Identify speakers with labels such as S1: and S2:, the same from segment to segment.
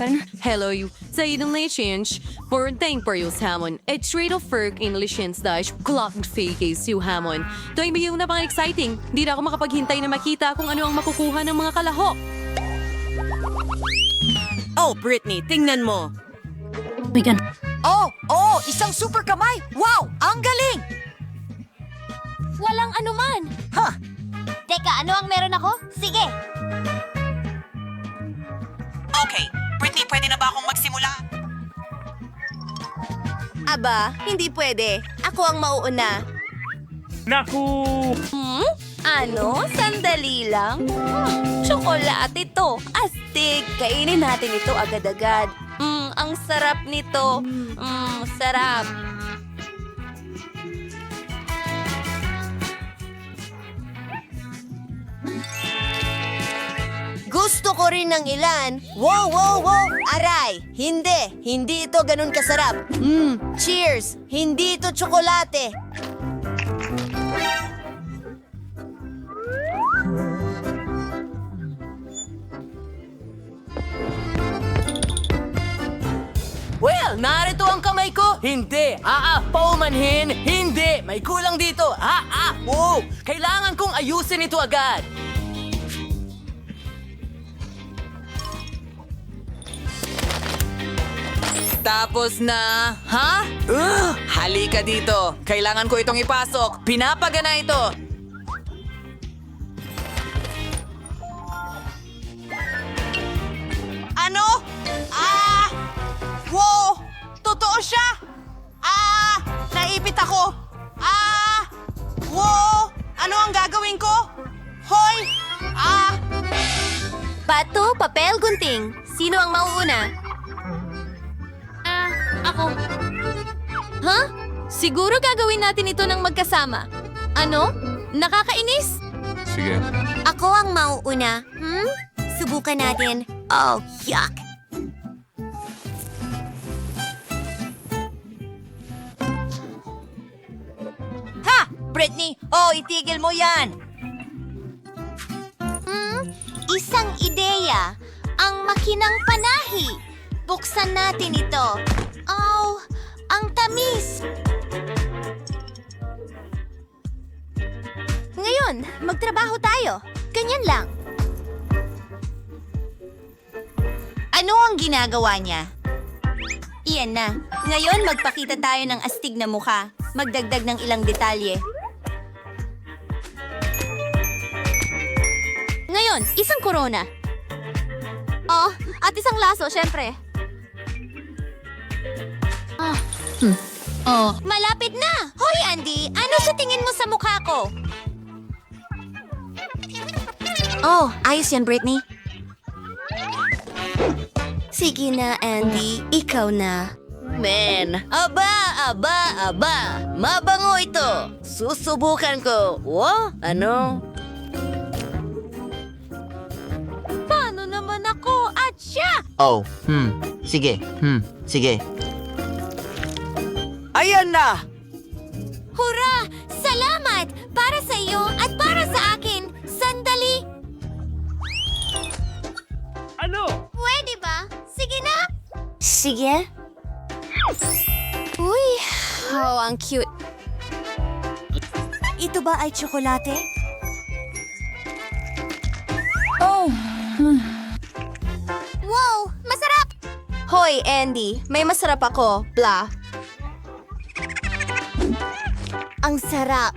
S1: Na.
S2: Hello you. Sa idong na change, for thank for yung hamon. It's straight of work in Lishins dash clock fake is yung hamon. Ito ay yung napang exciting. Hindi na ako makapaghintay na makita kung ano ang makukuha ng mga kalahok.
S3: Oh, Britney, tingnan mo.
S1: Bigan.
S3: Oh, oh, isang super kamay. Wow, ang galing.
S4: Walang anuman.
S3: Ha,
S4: Teka, ano ang meron ako? Sige.
S3: okay. Britney, pwede na ba akong magsimula?
S4: Aba, hindi pwede. Ako ang mauuna.
S5: Naku!
S4: Hmm? Ano? Sandali lang? Hmm, tsokolate ito. Astig. Kainin natin ito agad-agad. Hmm, ang sarap nito. Hmm, sarap.
S6: Gusto ko rin ng ilan. Wow, wow, wow! Aray! Hindi! Hindi ito ganun kasarap. Mmm, cheers! Hindi ito tsokolate.
S3: Well, narito ang kamay ko. Hindi. Ah, ah, paumanhin. Hindi. May kulang dito. Ah, ah, wow. Kailangan kong ayusin ito agad. Tapos na, ha? Ugh, halika dito. Kailangan ko itong ipasok. Pinapagana ito. Ano? Ah! Wow! Totoo siya! Ah! Naipit ako! Ah! Wow! Ano ang gagawin ko? Hoy! Ah!
S4: Bato, papel, gunting. Sino ang mauuna? Ako. Huh? Siguro gagawin natin ito ng magkasama. Ano? Nakakainis?
S5: Sige.
S4: Ako ang mauuna. Hmm? Subukan natin. Oh, yuck.
S6: Ha! Britney! Oh, itigil mo yan!
S4: Hmm? Isang ideya. Ang makinang panahi. Buksan natin ito. Tamis. Ngayon, magtrabaho tayo. Ganyan lang.
S6: Ano ang ginagawa niya?
S4: Iyan na. Ngayon, magpakita tayo ng astig na mukha. Magdagdag ng ilang detalye. Ngayon, isang corona. Oh, at isang laso, syempre. Ah. Oh. Malapit na! Hoy, Andy! Ano sa tingin mo sa mukha ko? Oh, ayos yan, Britney. Sige na, Andy. Ikaw na.
S6: Men, aba, aba, aba. Mabango ito. Susubukan ko. Wow, ano?
S4: Paano naman ako? At siya!
S7: Oh, hmm. Sige, hmm. Sige.
S3: Ayan na!
S4: Hurra! Salamat! Para sa iyo at para sa akin. Sandali!
S5: Ano?
S4: Pwede ba? Sige na! Sige. Uy, oh, ang cute. Ito ba ay tsokolate?
S1: Oh.
S4: Wow! Masarap! Hoy, Andy. May masarap ako. Blah. Ang sarap.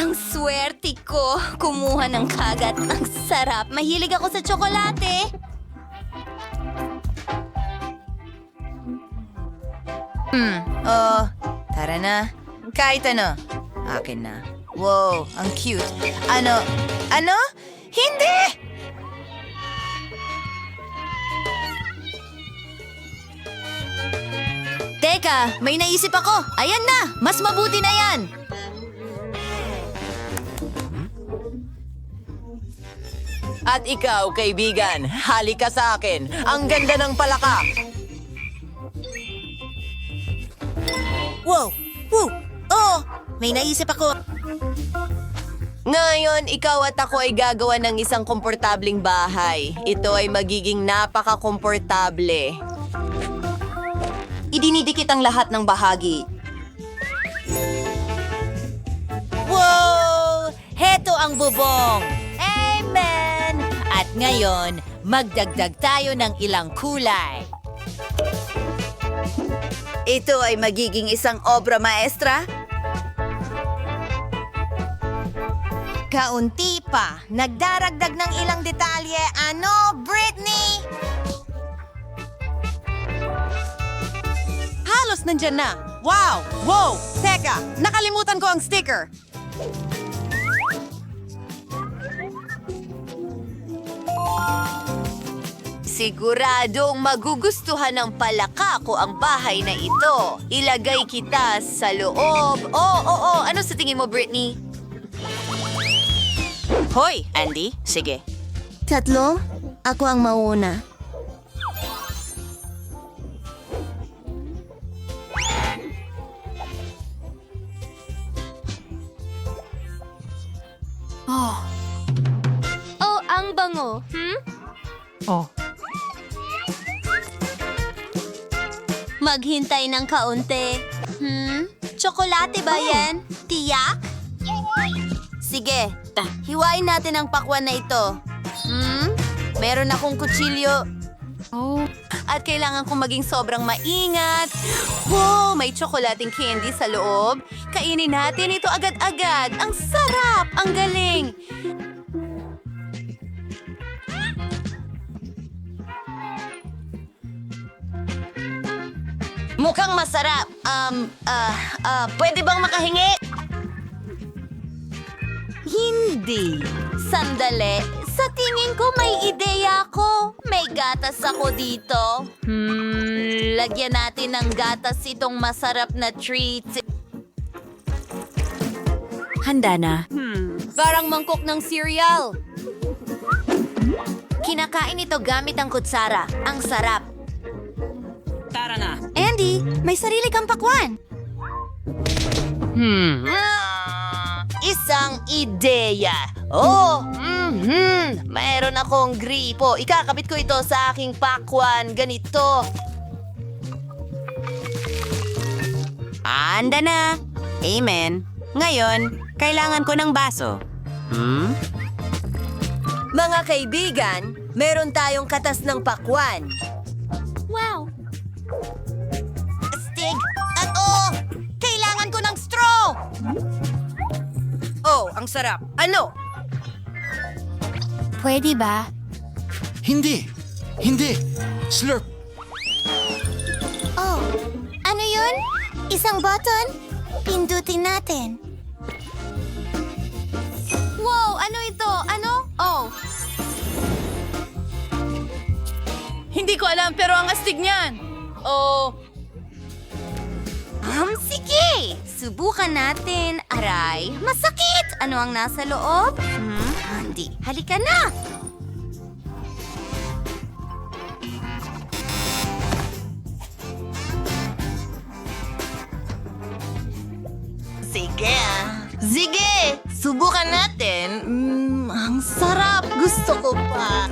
S4: Ang swerte ko. Kumuha ng kagat. Ang sarap. Mahilig ako sa tsokolate.
S6: Oh, tara na. Kahit ano. Akin na. Wow, ang cute. Ano? Ano? Hindi!
S4: Teka, may naisip ako. Ayan na! Mas mabuti na yan!
S3: At ikaw, kaibigan, halika sa akin. Ang ganda ng palaka.
S6: Wow! Woo! Oh! May naisip ako. Ngayon, ikaw at ako ay gagawa ng isang komportabling bahay. Ito ay magiging napaka-komportable.
S4: Idinidikit ang lahat ng bahagi.
S3: Wow! Heto ang bubong! Amen! At ngayon, magdagdag tayo ng ilang kulay.
S4: Ito ay magiging isang obra maestra?
S6: Kaunti pa. Nagdaragdag ng ilang detalye. Ano, Britney?
S8: Halos nandyan na. Wow! Wow! Teka, nakalimutan ko ang sticker.
S4: Siguradong magugustuhan ng palaka ko ang bahay na ito. Ilagay kita sa loob. Oo, oo, oo. Ano sa tingin mo, Britney?
S3: Hoy, Andy, sige.
S6: Tatlo? Ako ang mauna.
S4: Maghintay ng kaunti. Hmm? Tsokolate ba yan? Tiyak? Sige, hiwain natin ang pakwan na ito. Hmm? Meron akong kutsilyo.
S2: Oh. At kailangan kong maging sobrang maingat. Wow, may tsokolating candy sa loob. Kainin natin ito agad-agad. Ang sarap! Ang galing!
S6: Mukhang masarap. Um, ah, ah, pwede bang makahingi?
S4: Hindi. Sandali. Sa tingin ko may ideya ako. May gatas ako dito. Hmm, lagyan natin ng gatas itong masarap na treats.
S2: Handa na.
S4: Parang mangkok ng cereal. Kinakain ito gamit ang kutsara. Ang sarap.
S3: Tara na.
S4: Andy, may sarili kang pakwan.
S6: Isang ideya. Oh, mhm. Mayroon akong gripo. Ikakabit ko ito sa aking pakwan. Ganito.
S3: Anda na. Amen. Ngayon, kailangan ko ng baso. Hmm?
S6: Mga kaibigan, meron tayong katas ng pakwan.
S3: Ang sarap. Ano?
S4: Pwede ba?
S9: Hindi! Hindi! Slurp!
S4: Oh, ano yun? Isang button? Pindutin natin. Wow, ano ito? Ano? Oh,
S2: Hindi ko alam pero ang astig niyan. Oh,
S4: um, sige. Subukan natin. Aray, masakit. Ano ang nasa loob? Hmm, hindi. Halika na.
S6: Sige. Sige! Subukan natin. Mm, ang sarap. Gusto ko pa.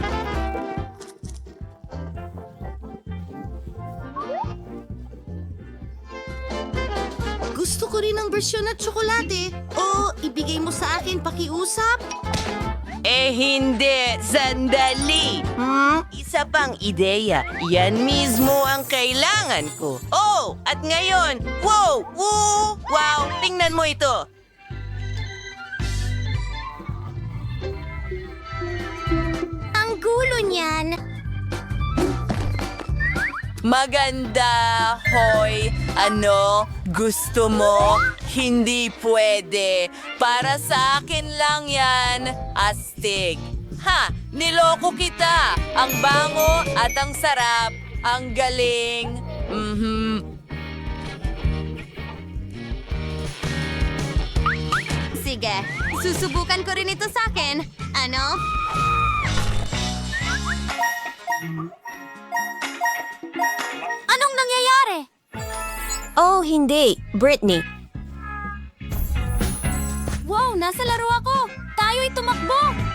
S8: Gusto ko rin ang bersyon na tsokolate. O, ibigay mo sa akin pakiusap?
S3: Eh hindi, sandali. Hmm? Isa pang ideya. Yan mismo ang kailangan ko. Oh, at ngayon, wow, woo, wow, tingnan mo ito.
S4: Ang gulo niyan.
S3: Maganda, hoy. Ano? Gusto mo? Hindi pwede. Para sa akin lang yan, astig. Ha! Niloko kita! Ang bango at ang sarap. Ang galing. Mhm.
S4: Sige, susubukan ko rin ito sa akin. Ano?
S6: Oh, hindi. Britney.
S4: Wow, nasa laro ako. tayo ay tumakbo!